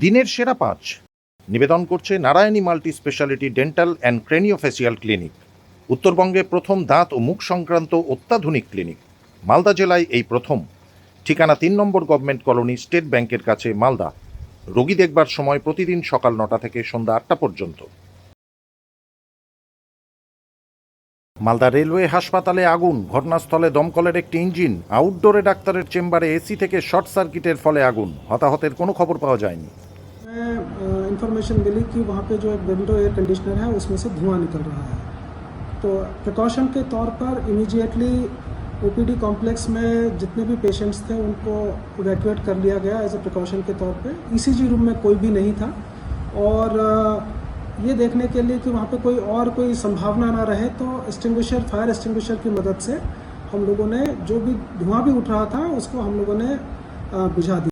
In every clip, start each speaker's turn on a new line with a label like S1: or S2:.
S1: দিনের সেরা পাঁচ। নিবেদন করছে Narayani multi speciality dental and craniofacial clinic. উত্তরবঙ্গে প্রথম দাঁত ও মুখ সংক্রান্ত অত্যাধুনিক ক্লিনিক। মালদা জেলায় এই প্রথম। ঠিকানা তিন নম্বর গভর্নমেন্ট কলোনি, স্টেট ব্যাংকের কাছে মালদা। রোগী দেখবার সময় প্রতিদিন সকাল নটা থেকে সন্ধ্যা আটটা পর্যন্ত। মালদা রেলওয়ে হাসপাতালে আগুন ঘটনাস্থলে দমকলের একটি ইঞ্জিন আউটডোরে ডাক্তারের চেম্বারে এসি থেকে শর্ট সার্কিটের ফলে আগুন হতাহতের কোনো খবর পাওয়া যায়নি
S2: इंफॉर्मेशन मिली कि वहाँ पे जो एक विंडो एयर कंडीशनर है उसमें से धुआं निकल रहा है तो प्रिकॉशन के तौर पर इमीडिएटली ओपीडी कॉम्प्लेक्स में जितने भी पेशेंट्स थे उनको इवैक्यूएट कर लिया गया एज ए प्रिकॉशन के तौर पे ईसीजी रूम में कोई भी नहीं था और अ, ये देखने के लिए कि वहाँ पे कोई और कोई संभावना ना रहे तो एक्सटिंग्विशर फायर एक्सटिंग्विशर की मदद से हम लोगों ने जो भी धुआं भी उठ रहा था उसको हम लोगों ने अ, बुझा दिया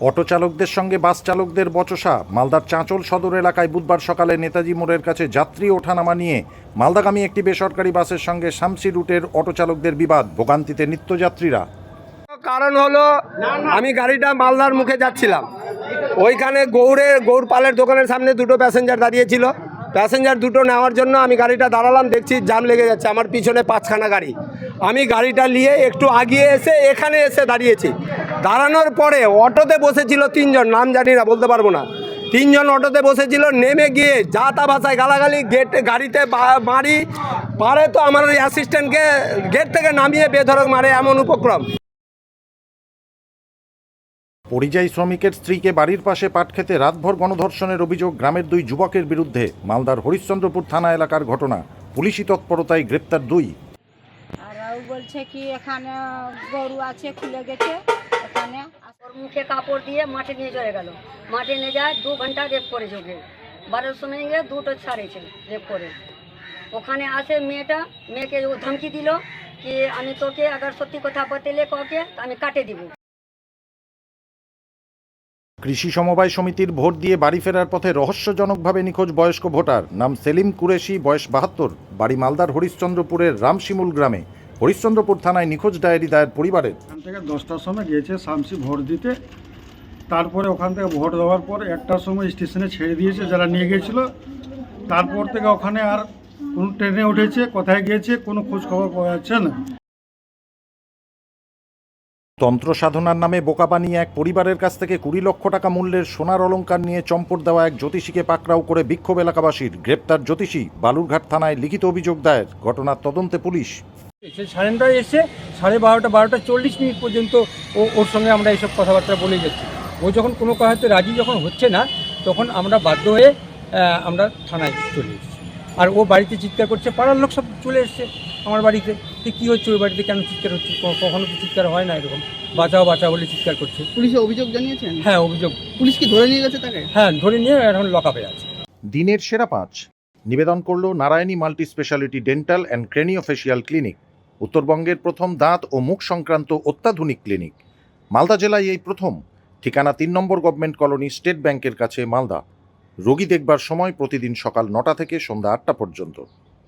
S1: অটো চালকদের সঙ্গে বাস চালকদের বচসা মালদার চাঁচল সদর এলাকায় বুধবার সকালে নেতাজি মোড়ের কাছে যাত্রী ওঠানামা নিয়ে মালদাগামী একটি বেসরকারি বাসের সঙ্গে শামসি রুটের অটো চালকদের বিবাদ ভোগান্তিতে নিত্যযাত্রীরা
S3: কারণ হলো, আমি গাড়িটা মালদার মুখে যাচ্ছিলাম। ওইখানে গৌড়ের গৌড় পালের দোকানের সামনে দুটো প্যাসেঞ্জার দাঁড়িয়েছিল। প্যাসেঞ্জার দুটো নেওয়ার জন্য আমি গাড়িটা দাঁড়ালাম, দেখছি জাম লেগে যাচ্ছে, আমার পিছনে পাঁচখানা গাড়ি। আমি গাড়িটা নিয়ে একটু আগিয়ে এসে এখানে এসে দাঁড়িয়েছি। দাঁড়ানোর পরে অটোতে বসেছিল তিনজন, নাম জানি না, বলতে পারব না। তিনজন অটোতে বসেছিল, নেমে গিয়ে যা তা ভাষায় গালাগালি গেট গাড়িতে মারি। পারে তো আমার অ্যাসিস্ট্যান্টকে গেট থেকে নামিয়ে বেধরক মারে, এমন উপক্রম।
S1: পরিযায়ী শ্রমিকের স্ত্রীকে বাড়ির পাশে পাট খেতে রাতভর গণধর্ষণের অভিযোগ গ্রামের দুই যুবকের বিরুদ্ধে মালদার হরিশ্চন্দ্রপুর থানা এলাকার ঘটনা। পুলিশি তৎপরতায় গ্রেপ্তার দুই।
S4: আর ও বলছে কি এখানে গরু আছে খুলে গেছে এখানে
S5: ওর মুখে কাপড় দিয়ে মাঠে নিয়ে চলে গেল। মাঠে নিয়ে যায় দু ঘণ্টা রেপ করেছে ওকে বারোর সময় গিয়ে দুটো ছাড়িয়েছে রেপ করে। ওখানে আসে মেয়েটা মেয়েকে ও ধমকি দিল কি আমি তোকে আবার সত্যি কথা বতেলে কাউকে আমি কাটে দিব।
S1: কৃষি সমবায় সমিতির ভোট দিয়ে বাড়ি ফেরার পথে রহস্যজনকভাবে নিখোঁজ বয়স্ক ভোটার। নাম সেলিম কুরেশি, বয়স বাহাত্তর। বাড়ি মালদার হরিশ্চন্দ্রপুরের রামশিমুল গ্রামে। হরিশ্চন্দ্রপুর থানায় নিখোঁজ ডায়েরি দায়ের পরিবারের।
S6: ওখান থেকে দশটার সময় গিয়েছে শামসি ভোট দিতে। তারপরে ওখান থেকে ভোট দেওয়ার পর একটার সময় স্টেশনে ছেড়ে দিয়েছে, যারা নিয়ে গেছিল তারপর থেকে ওখানে আর কোন ট্রেনে উঠেছে, কোথায় গিয়েছে কোনো খোঁজ খবর পাওয়া যাচ্ছে না।
S1: তন্ত্র সাধনার নামে বোকা বানিয়ে এক পরিবারের কাছ থেকে কুড়ি লক্ষ টাকা মূল্যের সোনার অলঙ্কার নিয়ে চম্পট দেওয়া এক জ্যোতিষীকে পাকড়াও করে বিক্ষোভ এলাকাবাসীর। গ্রেপ্তার জ্যোতিষী বালুরঘাট থানায় লিখিত অভিযোগ দায়ের। ঘটনার তদন্তে পুলিশ।
S7: সাড়ে নটায় এসে সাড়ে বারোটা বারোটা চল্লিশ মিনিট পর্যন্ত ও ওর সঙ্গে আমরা এইসব কথাবার্তা বলে যাচ্ছি ও যখন কোনো কথাতে রাজি যখন হচ্ছে না, তখন আমরা বাধ্য হয়ে আমরা থানায় চলে এসেছি। আর ও বাড়িতে চিৎকার করছে, পাড়ার লোক সব চলে এসছে আমার বাড়িতে। যে কী হচ্ছে ওই বাড়িতে? কেন চিৎকার হচ্ছে? কখনো তো চিৎকার হয় না এরকম। বাঁচাও বাঁচাও বলে চিৎকার করছে।
S8: পুলিশে অভিযোগ জানিয়েছেন?
S7: হ্যাঁ অভিযোগ।
S8: পুলিশ কি ধরে নিয়ে গেছে তাকে?
S7: হ্যাঁ ধরে নিয়ে এখন লকআপে আছে।
S1: দিনের সেরা পাঁচ। নিবেদন করল Narayani multi speciality dental and craniofacial clinic উত্তরবঙ্গের প্রথম দাঁত ও মুখ সংক্রান্ত অত্যাধুনিক ক্লিনিক। মালদা জেলায় এই প্রথম। ঠিকানা তিন নম্বর গভর্নমেন্ট কলোনি স্টেট ব্যাংকের কাছে মালদা। রোগী দেখবার সময় প্রতিদিন সকাল নটা থেকে সন্ধ্যা আটটা পর্যন্ত।